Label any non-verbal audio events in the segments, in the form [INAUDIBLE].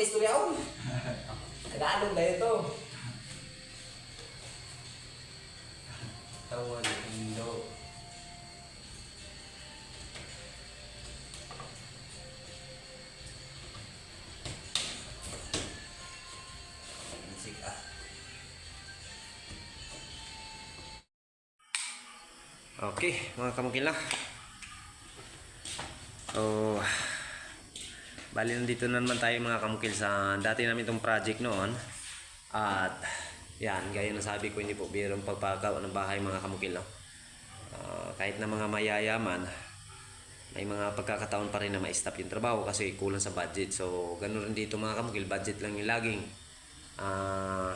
pa istorya ako. [LAUGHS] Tagalog na ito. Tawag Indo. Music ah. Okay, mga kamukil na. Bali nandito na naman tayo mga kamukil sa dati namin itong project noon. At yan, gaya na sabi ko, hindi po birong pagpagawa ng bahay mga kamukil. No? Ah, kahit na mga mayayaman, may mga pagkakataon pa rin na ma-stop yung trabaho kasi kulang sa budget. So, ganun rin dito mga kamukil, budget lang yung laging ah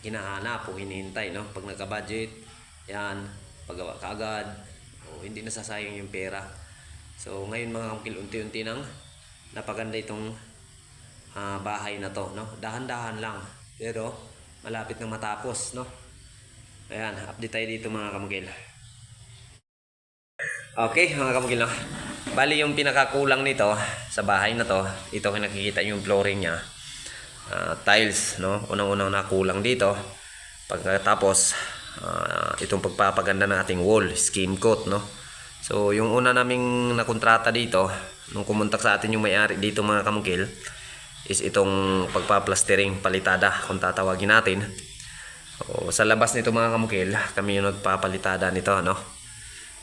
hinahanap o hinihintay. No? Pag nagka-budget, yan, paggawa ka agad, o hindi nasasayang yung pera. So, ngayon mga kamukil, unti-unti nang napaganda itong ah, bahay na to. No? Dahan-dahan lang. Pero, malapit na matapos. No? Ayan, update tayo dito mga kamukil. Okay, mga kamukil, no? Bali yung pinakakulang nito sa bahay na to, ito nakikita yung flooring niya. Ah, tiles, no? Unang-unang nakulang dito. Pagkatapos, ah, itong pagpapaganda ng ating wall, skim coat, no? So, yung una naming nakontrata dito, nung kumontak sa atin yung may-ari dito mga kamukil, is itong pagpa-plastering palitada, kung tatawagin natin. O, sa labas nito mga kamukil, kami yung nagpapalitada nito, no?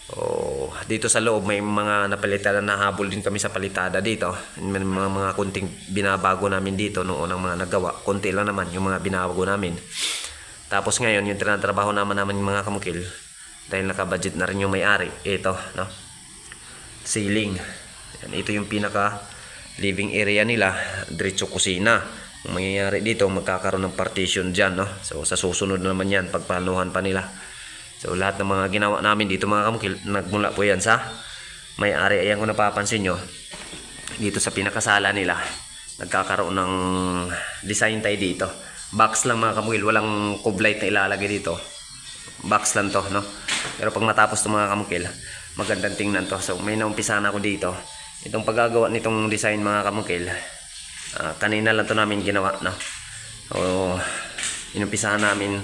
O, dito sa loob may mga napalitada na habol din kami sa palitada dito. May mga, mga kunting binabago namin dito noong unang mga nagawa. Kunti lang naman yung mga binabago namin. Tapos ngayon, yung tinatrabaho naman naman mga kamukil, dahil nakabudget na rin yung may-ari, ito, no? Ceiling. Yan, ito yung pinaka living area nila, diretso kusina. Ang mangyayari dito, magkakaroon ng partition dyan, no? So, sa susunod naman yan, pagplanuhan pa nila. So lahat ng mga ginawa namin dito mga kamukil, nagmula po yan sa may-ari. Ayan kung napapansin nyo, dito sa pinakasala nila, nagkakaroon ng design tayo dito. Box lang mga kamukil, walang kublight na ilalagay dito. Box lang to, no? Pero pag matapos to mga kamukil, magandang tingnan to. So may naumpisa na ako dito. Itong paggagawa nitong design mga kamukil, ah, kanina lang to namin ginawa, no? So, inumpisahan namin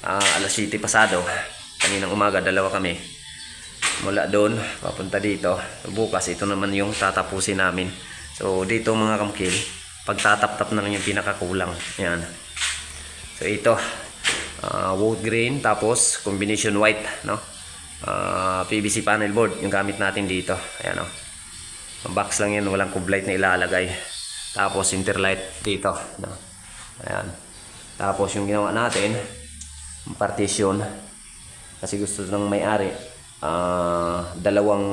Ah, alas 7 pasado. Kaninang umaga, dalawa kami. Mula doon, papunta dito. Bukas, ito naman yung tatapusin namin. So, dito mga kamkil, pagtatap-tap na lang yung pinakakulang. Yan. So, ito. ah, wood green, tapos combination white, no? Ah, PVC panel board, yung gamit natin dito. Ayan, no? Box lang yan, walang kublight na ilalagay. Tapos, interlight dito? Ayan. Tapos, yung ginawa natin, partition kasi gusto ng may-ari ah, dalawang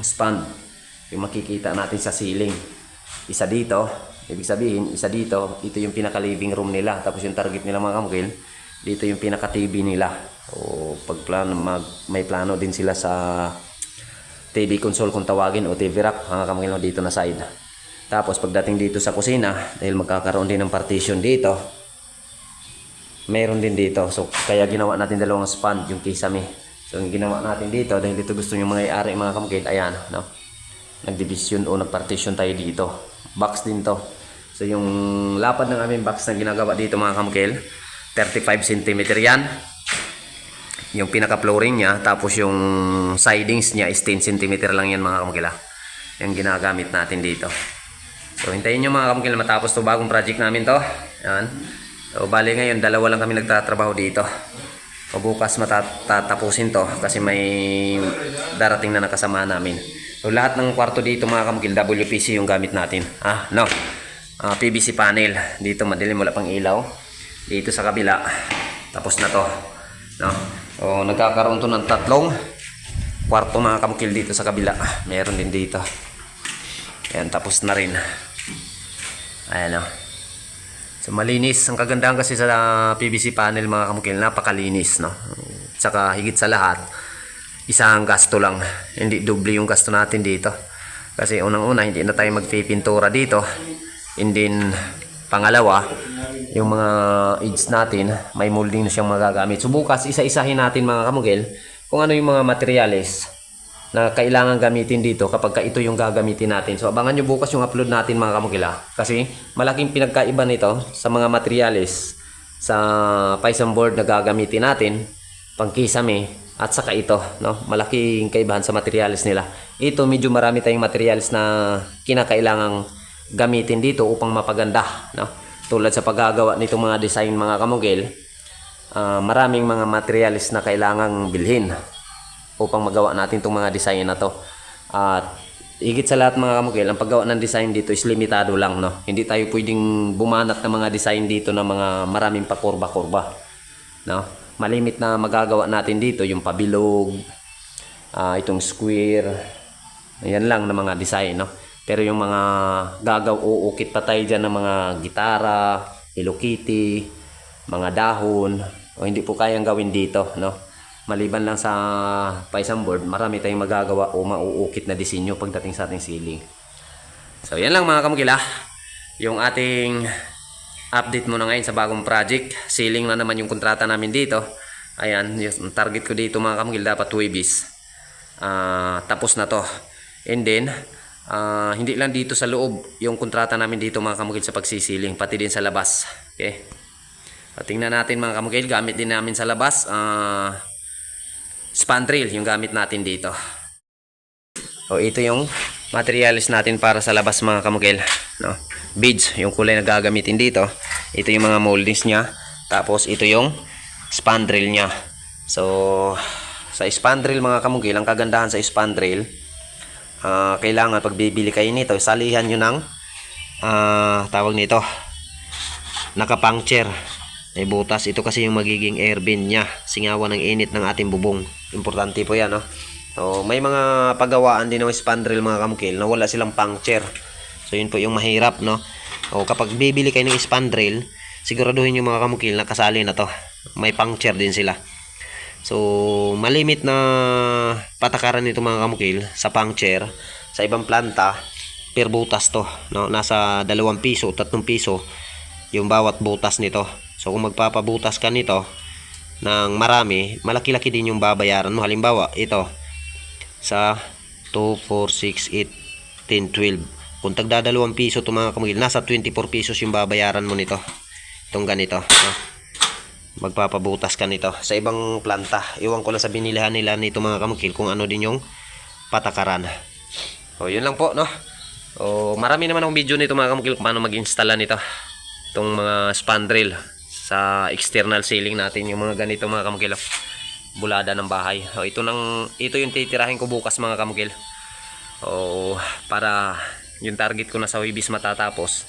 span yung makikita natin sa ceiling isa dito ibig sabihin isa dito ito yung pinaka living room nila tapos yung target nila mga kamukil dito yung pinaka TV nila o pag plano mag, may plano din sila sa TV console kung tawagin o TV rack mga kamukil no, dito na side tapos pagdating dito sa kusina dahil magkakaroon din ng partition dito meron din dito. So, kaya ginawa natin dalawang span, yung kisame. So, yung ginawa natin dito, dahil dito gusto yung mga ari mga kamukid, ayan, no? Nagdivision o nagpartition tayo dito. Box din to. So, yung lapad ng aming box na ginagawa dito mga kamukil, 35 cm yan. Yung pinaka-flooring niya, tapos yung sidings niya is 10 cm lang yan mga kamukila. Yung ginagamit natin dito. So, hintayin nyo mga kamukil matapos to bagong project namin to. Yan. So, bali ngayon, dalawa lang kami nagtatrabaho dito. O bukas matatapusin to kasi may darating na nakasama namin. So, lahat ng kwarto dito mga kamukil, WPC yung gamit natin. Ah, no. Ah, PVC panel. Dito madilim, wala pang ilaw. Dito sa kabila. Tapos na to. No. So, nagkakaroon to ng tatlong kwarto mga kamukil dito sa kabila. Meron din dito. Ayan, tapos na rin. Ayan o. So malinis. Ang kagandahan kasi sa ah, PVC panel mga kamukil, napakalinis. No? Tsaka higit sa lahat, isang gasto lang. Hindi doble yung gasto natin dito. Kasi unang-una, hindi na tayo magpipintura dito. And then, pangalawa, yung mga aids natin, may molding na siyang magagamit. So bukas, isa-isahin natin mga kamukil kung ano yung mga materials na kailangan gamitin dito kapag ka ito yung gagamitin natin. So abangan nyo bukas yung upload natin mga kamukila. Kasi malaking pinagkaiba nito sa mga materials sa Python board na gagamitin natin, pang kisame at saka ito, no? Malaking kaibahan sa materials nila. Ito medyo marami tayong materials na kinakailangang gamitin dito upang mapaganda, no? Tulad sa paggagawa nitong mga design mga kamugil, ah, maraming mga materials na kailangang bilhin upang magawa natin itong mga design na to. At higit sa lahat mga kamukil, ang paggawa ng design dito is limitado lang. No? Hindi tayo pwedeng bumanat ng mga design dito na mga maraming pakurba-kurba. No? Malimit na magagawa natin dito yung pabilog, ah, itong square, ayan lang na mga design. No? Pero yung mga gagaw, uukit pa tayo dyan ng mga gitara, Hello Kitty, mga dahon, o hindi po kayang gawin dito. No? Maliban lang sa Python board, marami tayong magagawa o mauukit na disenyo pagdating sa ating ceiling. So yan lang mga kamukila. Yung ating update muna ngayon sa bagong project. Ceiling na naman yung kontrata namin dito. Ayan, yung target ko dito mga kamukil dapat 2 bis. Ah, tapos na to. And then, ah, hindi lang dito sa loob yung kontrata namin dito mga kamukil sa pagsisiling, pati din sa labas. Okay? At tingnan natin mga kamukil, gamit din namin sa labas. Ah, spandrel yung gamit natin dito. O ito yung materials natin para sa labas mga kamukil. No? Beads, yung kulay na gagamitin dito. Ito yung mga moldings niya. Tapos ito yung spandrel niya. So, sa spandrel mga kamukil, ang kagandahan sa spandrel, ah, kailangan pag bibili kayo nito, salihan nyo ng ah, tawag nito, nakapuncture. May butas. Ito kasi yung magiging air bin niya. Singawan ng init ng ating bubong. Importante po yan, no? So, may mga paggawaan din ng spandrel mga kamukil na wala silang puncture. So, yun po yung mahirap, no? O kapag bibili kayo ng spandrel, siguraduhin yung mga kamukil na kasali na to. May puncture din sila. So, malimit na patakaran nito mga kamukil sa puncture. Sa ibang planta, per butas to. No? Nasa 2 piso, 3 piso yung bawat butas nito. So kung magpapabutas ka nito ng marami, malaki-laki din yung babayaran mo. Halimbawa, ito sa 2, 4, 6, 8, 10, 12. Kung tagda 2 piso ito mga kamugil, nasa 24 pesos yung babayaran mo nito. Itong ganito. No? Magpapabutas ka nito. Sa ibang planta, iwan ko lang sa binilihan nila nito mga kamukil kung ano din yung patakaran. O yun lang po, no? O marami naman akong video nito mga kamukil kung paano mag-installa nito. Itong mga spandrel sa external ceiling natin yung mga ganito mga kamukil bulada ng bahay o ito nang ito yung titirahin ko bukas mga kamukil o para yung target ko na sa Wibis matatapos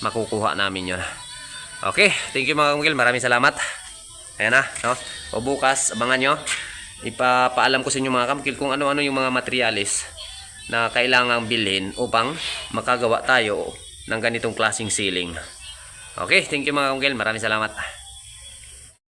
makukuha namin yun okay thank you mga kamukil maraming salamat ayan na no? o bukas abangan nyo ipapaalam ko sa inyo mga kamukil kung ano-ano yung mga materialis na kailangang bilhin upang makagawa tayo ng ganitong klaseng ceiling Okay, thank you mga kamukil. Maraming salamat.